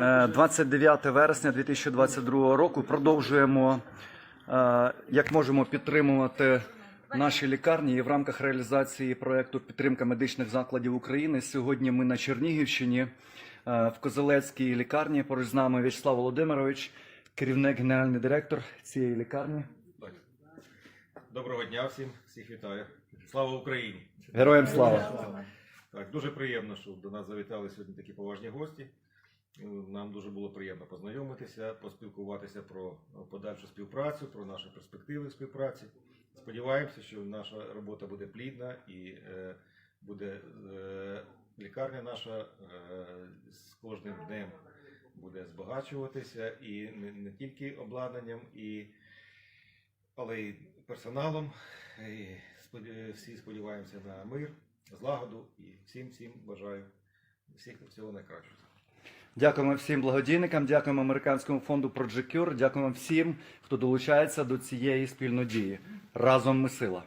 Е, 29 вересня 2022 року. Продовжуємо, е, як можемо підтримувати наші лікарні і в рамках реалізації проекту підтримка медичних закладів України. Сьогодні ми на Чернігівщині е, в Козелецькій лікарні. Поруч з нами В'ячеслав Володимирович, керівник, генеральний директор цієї лікарні. Доброго дня всім, всіх вітаю. Слава Україні! Героям слава! Так, дуже приємно, що до нас завітали сьогодні такі поважні гості. Нам дуже було приємно познайомитися, поспілкуватися про подальшу співпрацю, про наші перспективи співпраці. Сподіваємося, що наша робота буде плідна і е, буде е, лікарня наша е, з кожним днем буде збагачуватися і не, тільки обладнанням, але й персоналом. Всі сподіваємося на мир, злагоду і всім всім бажаю всіх всього найкращого. Дякуємо всім благодійникам, дякуємо американському фонду Projecure, дякуємо всім, хто долучається до цієї спільної дії. Разом ми сила.